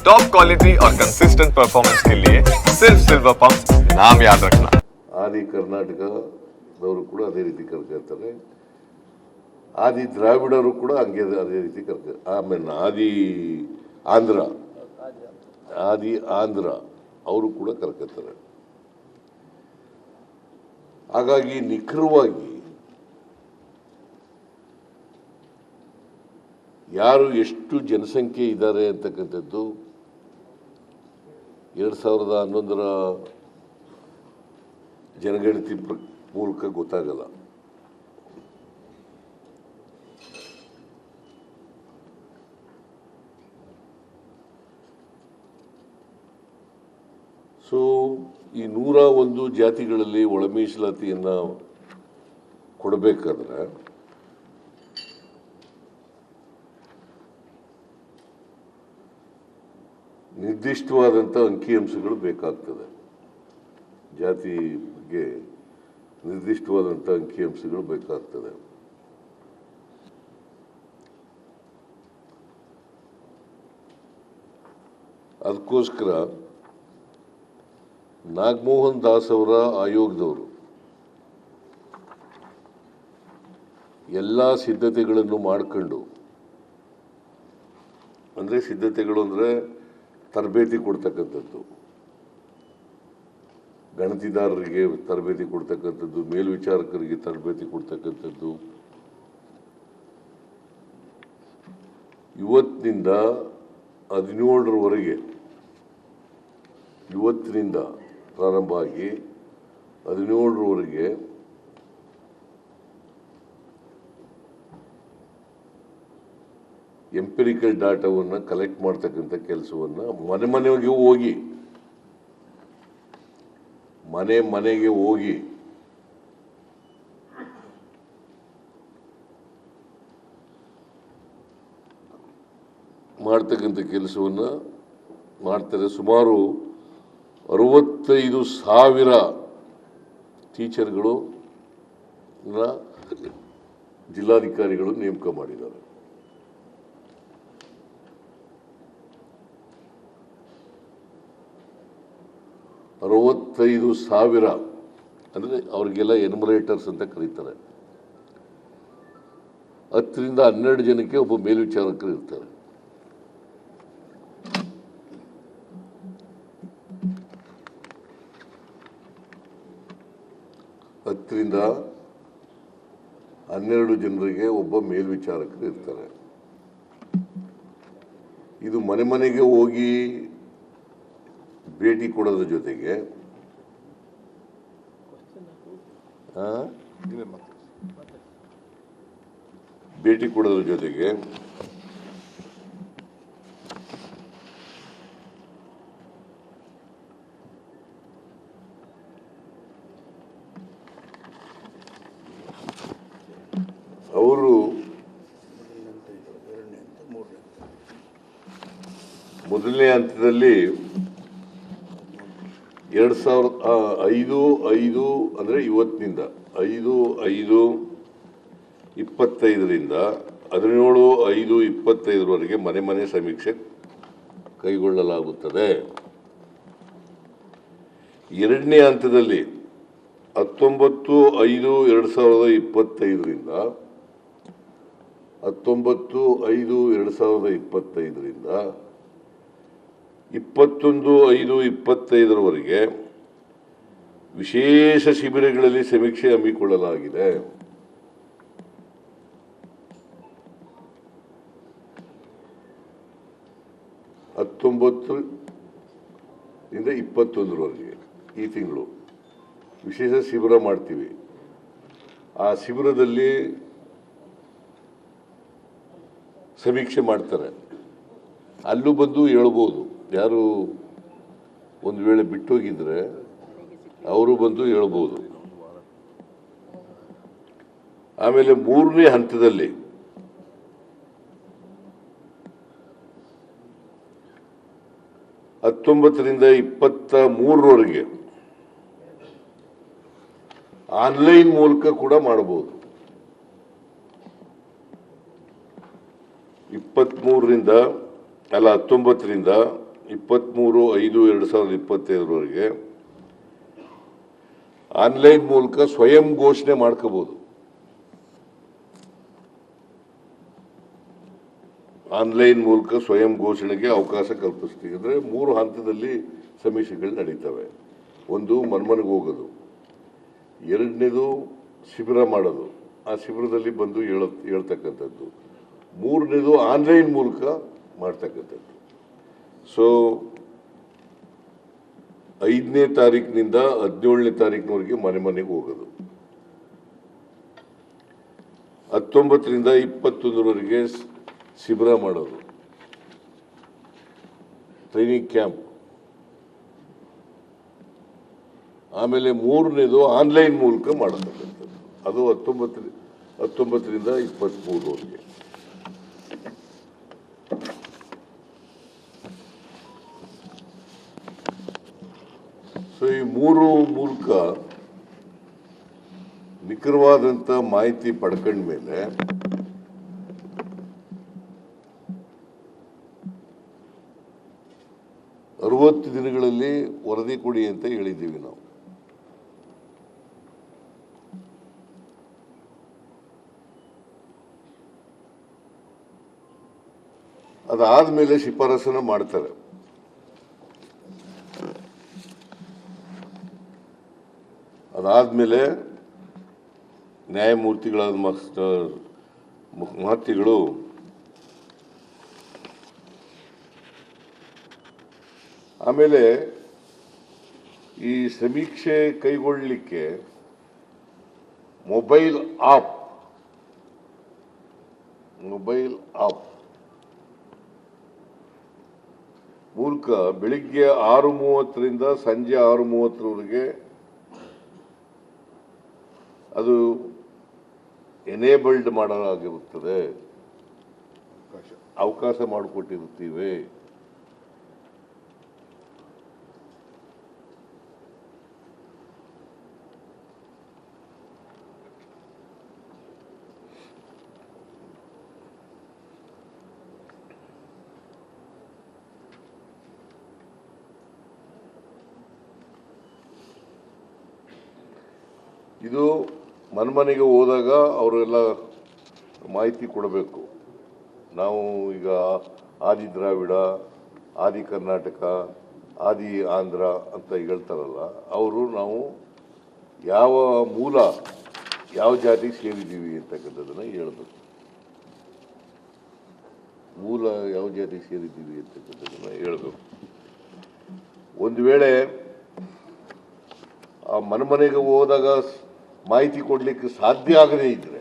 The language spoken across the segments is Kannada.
टॉप क्वालिटी और कंसिस्टेंट परफॉर्मेंस के लिए सिर्फ सिल्वर पंप नाम याद रखना ಆದಿ ಕರ್ನಾಟಕದವರು ಕೂಡ ಅದೇ ರೀತಿ ಕರ್ಕೊಳ್ತಾರೆ ಆದಿ ದ್ರಾವಿಡರು ಕೂಡ ಹಂಗೆ ಅದೇ ರೀತಿ ಕರ್ಕ ಆಮೇಲೆ ಆದಿ ಆಂಧ್ರ ಆದಿ ಆಂಧ್ರ ಅವರು ಕೂಡ ಕರ್ಕೊತಾರೆ ಹಾಗಾಗಿ ನಿಖರವಾಗಿ ಯಾರು ಎಷ್ಟು ಜನಸಂಖ್ಯೆ ಇದ್ದಾರೆ ಅಂತಕ್ಕಂಥದ್ದು ಎರಡು ಸಾವಿರದ ಹನ್ನೊಂದರ ಜನಗಣತಿ ಪ್ರ ಮೂಲಕ ಗೊತ್ತಾಗಲ್ಲ. ಸೊ ಈ ನೂರ ಒಂದು ಜಾತಿಗಳಲ್ಲಿ ಒಳಮೀಸಲಾತಿಯನ್ನು ಕೊಡಬೇಕಾದ್ರೆ ನಿರ್ದಿಷ್ಟವಾದಂಥ ಅಂಕಿಅಂಶಗಳು ಬೇಕಾಗ್ತದೆ. ಜಾತಿ ಬಗ್ಗೆ ನಿರ್ದಿಷ್ಟವಾದಂಥ ಅಂಕಿಅಂಶಗಳು ಬೇಕಾಗ್ತದೆ. ಅದಕ್ಕೋಸ್ಕರ ನಾಗಮೋಹನ್ ದಾಸ್ ಅವರ ಆಯೋಗದವರು ಎಲ್ಲ ಸಿದ್ಧತೆಗಳನ್ನು ಮಾಡಿಕೊಂಡು, ಅಂದರೆ ಸಿದ್ಧತೆಗಳು ಅಂದರೆ ತರಬೇತಿ ಕೊಡ್ತಕ್ಕಂಥದ್ದು. ಗಣತಿದಾರರಿಗೆ ತರಬೇತಿ ಕೊಡ್ತಕ್ಕಂಥದ್ದು ಮೇಲ್ವಿಚಾರಕರಿಗೆ ತರಬೇತಿ ಕೊಡ್ತಕ್ಕಂಥದ್ದು. ಇವತ್ತಿನಿಂದ ಹದಿನೇಳರವರೆಗೆ ಇವತ್ತಿನಿಂದ ಪ್ರಾರಂಭ ಆಗಿ ಹದಿನೇಳರವರೆಗೆ ಎಂಪಿರಿಕಲ್ ಡಾಟಾವನ್ನು ಕಲೆಕ್ಟ್ ಮಾಡ್ತಕ್ಕಂಥ ಕೆಲಸವನ್ನು ಮನೆ ಮನೆಗೆ ಹೋಗಿ, ಮನೆ ಮನೆಗೆ ಹೋಗಿ ಮಾಡ್ತಕ್ಕಂಥ ಕೆಲಸವನ್ನು ಮಾಡ್ತಾರೆ. ಸುಮಾರು ಅರವತ್ತೈದು ಸಾವಿರ ಟೀಚರ್ಗಳು ಜಿಲ್ಲಾಧಿಕಾರಿಗಳು ನೇಮಕ ಮಾಡಿದ್ದಾರೆ. ಅರವತ್ತೈದು ಸಾವಿರ ಅಂದರೆ ಅವ್ರಿಗೆಲ್ಲ ಎನ್ಮರೇಟರ್ಸ್ ಅಂತ ಕರೀತಾರೆ. ಹತ್ತರಿಂದ ಹನ್ನೆರಡು ಜನಕ್ಕೆ ಒಬ್ಬ ಮೇಲ್ವಿಚಾರಕರು ಇರ್ತಾರೆ. ಹತ್ತರಿಂದ ಹನ್ನೆರಡು ಜನರಿಗೆ ಒಬ್ಬ ಮೇಲ್ವಿಚಾರಕರು ಇರ್ತಾರೆ. ಇದು ಮನೆ ಮನೆಗೆ ಹೋಗಿ ಭೇಟಿ ಕೊಡೋದ್ರ ಜೊತೆಗೆ? ಭೇಟಿ ಕೊಡೋದ್ರ ಜೊತೆಗೆ ಅವರು ಮೊದಲನೇ ಹಂತದಲ್ಲಿ ಎರಡು ಸಾವಿರದ ಐದು ಐದು ಅಂದರೆ ಇವತ್ತಿನಿಂದ, ಐದು ಐದು, ಇಪ್ಪತ್ತೈದರಿಂದ, ಹದಿನೇಳು, ಐದು, ಇಪ್ಪತ್ತೈದರವರೆಗೆ ಮನೆ ಮನೆ ಸಮೀಕ್ಷೆ ಕೈಗೊಳ್ಳಲಾಗುತ್ತದೆ. ಎರಡನೇ ಹಂತದಲ್ಲಿ ಹತ್ತೊಂಬತ್ತು, ಐದು, ಎರಡು ಸಾವಿರದ ಇಪ್ಪತ್ತೈದರಿಂದ, ಹತ್ತೊಂಬತ್ತು, ಐದು, ಎರಡು ಸಾವಿರದ ಇಪ್ಪತ್ತೈದರಿಂದ ಇಪ್ಪತ್ತೊಂದು, ಐದು, ಇಪ್ಪತ್ತೈದರವರೆಗೆ ವಿಶೇಷ ಶಿಬಿರಗಳಲ್ಲಿ ಸಮೀಕ್ಷೆ ಹಮ್ಮಿಕೊಳ್ಳಲಾಗಿದೆ. ಹತ್ತೊಂಬತ್ತು ಇಂದ ಇಪ್ಪತ್ತೊಂದರವರೆಗೆ ಈ ತಿಂಗಳು ವಿಶೇಷ ಶಿಬಿರ ಮಾಡ್ತೀವಿ. ಆ ಶಿಬಿರದಲ್ಲಿ ಸಮೀಕ್ಷೆ ಮಾಡ್ತಾರೆ. ಅಲ್ಲೂ ಬಂದು ಹೇಳ್ಬೋದು. ಯಾರು ಒಂದು ವೇಳೆ ಬಿಟ್ಟೋಗಿದ್ರೆ ಅವರು ಬಂದು ಹೇಳ್ಬೋದು. ಆಮೇಲೆ ಮೂರನೇ ಹಂತದಲ್ಲಿ ಹತ್ತೊಂಬತ್ತರಿಂದ ಇಪ್ಪತ್ತ ಮೂರರವರೆಗೆ ಆನ್ಲೈನ್ ಮೂಲಕ ಕೂಡ ಮಾಡಬಹುದು. ಇಪ್ಪತ್ತ್ಮೂರರಿಂದ ಅಲ್ಲ ಹತ್ತೊಂಬತ್ತರಿಂದ ಇಪ್ಪತ್ತ್ಮೂರು ಐದು ಎರಡು ಸಾವಿರದ ಇಪ್ಪತ್ತೈದರವರೆಗೆ ಆನ್ಲೈನ್ ಮೂಲಕ ಸ್ವಯಂ ಘೋಷಣೆ ಮಾಡ್ಕೋಬೋದು. ಆನ್ಲೈನ್ ಮೂಲಕ ಸ್ವಯಂ ಘೋಷಣೆಗೆ ಅವಕಾಶ ಕಲ್ಪಿಸ್ತೀವಿ. ಅಂದರೆ ಮೂರು ಹಂತದಲ್ಲಿ ಸಮೀಕ್ಷೆಗಳು ನಡೀತವೆ. ಒಂದು ಮನ್ಮನೆಗೆ ಹೋಗೋದು. ಎರಡನೇದು ಶಿಬಿರ ಮಾಡೋದು. ಆ ಶಿಬಿರದಲ್ಲಿ ಬಂದು ಹೇಳ, ಹೇಳ್ತಕ್ಕಂಥದ್ದು. ಮೂರನೇದು ಆನ್ಲೈನ್ ಮೂಲಕ ಮಾಡ್ತಕ್ಕಂಥದ್ದು. ಸೊ ಐದನೇ ತಾರೀಕಿನಿಂದ ಹದಿನೇಳನೇ ತಾರೀಕಿನವರೆಗೆ ಮನೆ ಮನೆಗೆ ಹೋಗೋದು. ಹತ್ತೊಂಬತ್ತರಿಂದ ಇಪ್ಪತ್ತೊಂದರವರೆಗೆ ಶಿಬಿರ ಮಾಡೋದು. ಟ್ರೈನಿಂಗ್ ಕ್ಯಾಂಪ್ ಆಮೇಲೆ ಮೂರನೇದು ಆನ್ಲೈನ್ ಮೂಲಕ ಮಾಡತಕ್ಕಂಥದ್ದು. ಅದು ಹತ್ತೊಂಬತ್ತು ಹತ್ತೊಂಬತ್ತರಿಂದ ಇಪ್ಪತ್ತ್ಮೂರವರೆಗೆ ಸೊ ಈ ಮೂರು ಮೂಲಕ ನಿಖರವಾದಂಥ ಮಾಹಿತಿ ಪಡ್ಕೊಂಡ್ಮೇಲೆ ಅರವತ್ತು ದಿನಗಳಲ್ಲಿ ವರದಿ ಕೊಡಿ ಅಂತ ಹೇಳಿದ್ದೀವಿ ನಾವು. ಅದಾದ ಮೇಲೆ ಶಿಫಾರಸನ್ನು ಮಾಡ್ತಾರೆ. ಅದಾದ್ಮೇಲೆ ನ್ಯಾಯಮೂರ್ತಿಗಳಾದ ಮಾಸ್ಟರ್ ಮಹರ್ತಿಗಳು ಆಮೇಲೆ ಈ ಸಮೀಕ್ಷೆ ಕೈಗೊಳ್ಳಲಿಕ್ಕೆ ಮೊಬೈಲ್ ಆಪ್ ಮೊಬೈಲ್ ಆಪ್ ಮೂಲಕ ಬೆಳಿಗ್ಗೆ ಆರು ಮೂವತ್ತರಿಂದ ಸಂಜೆ ಆರು ಮೂವತ್ತರವರೆಗೆ ಅದು ಎನೇಬಲ್ಡ್ ಮಾಡಲಾಗಿರುತ್ತದೆ. ಅವಕಾಶ ಮಾಡಿಕೊಟ್ಟಿರುತ್ತೀವಿ. ಇದು ಮನ್ಮನೆಗೆ ಹೋದಾಗ ಅವರೆಲ್ಲ ಮಾಹಿತಿ ಕೊಡಬೇಕು. ನಾವು ಈಗ ಆದಿ ದ್ರಾವಿಡ, ಆದಿ ಕರ್ನಾಟಕ, ಆದಿ ಆಂಧ್ರ ಅಂತ ಹೇಳ್ತಾರಲ್ಲ, ಅವರು ನಾವು ಯಾವ ಮೂಲ, ಯಾವ ಜಾತಿಗೆ ಸೇರಿದ್ದೀವಿ ಅಂತಕ್ಕಂಥದ್ದನ್ನು ಹೇಳಬೇಕು. ಮೂಲ ಯಾವ ಜಾತಿಗೆ ಸೇರಿದ್ದೀವಿ ಅಂತಕ್ಕಂಥದ್ದನ್ನು ಹೇಳಬೇಕು. ಒಂದು ವೇಳೆ ಆ ಮನೆಮನೆಗೆ ಹೋದಾಗ ಸ್- ಮಾಹಿತಿ ಕೊಡಲಿಕ್ಕೆ ಸಾಧ್ಯ ಆಗದೇ ಇದ್ರೆ.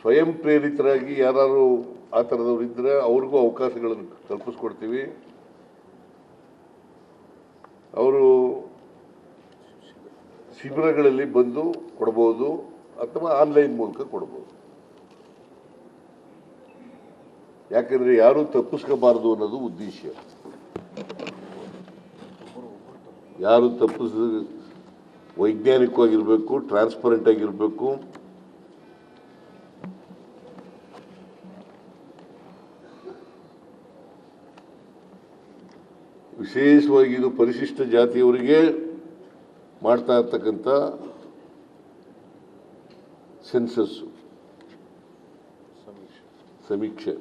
ಸ್ವಯಂ ಪ್ರೇರಿತರಾಗಿ ಯಾರು ಆ ಥರದವ್ರು ಇದ್ರೆ ಅವ್ರಿಗೂ ಅವಕಾಶಗಳನ್ನು ಕಲ್ಪಿಸ್ಕೊಡ್ತೀವಿ. ಅವರು ಶಿಬಿರಗಳಲ್ಲಿ ಬಂದು ಕೊಡ್ಬೋದು ಅಥವಾ ಆನ್ಲೈನ್ ಮೂಲಕ ಕೊಡ್ಬೋದು. ಯಾಕಂದ್ರೆ ಯಾರು ತಪ್ಪಿಸ್ಕೋಬಾರದು ಅನ್ನೋದು ಉದ್ದೇಶ. ಯಾರು ತಪ್ಪಿಸ್, ವೈಜ್ಞಾನಿಕವಾಗಿರ್ಬೇಕು ಟ್ರಾನ್ಸ್ಪರೆಂಟ್ ಆಗಿರಬೇಕು. ವಿಶೇಷವಾಗಿ ಇದು ಪರಿಶಿಷ್ಟ ಜಾತಿಯವರಿಗೆ ಮಾಡ್ತಾ ಇರ್ತಕ್ಕಂಥ ಸೆನ್ಸಸ್ಸು ಸಮೀಕ್ಷೆ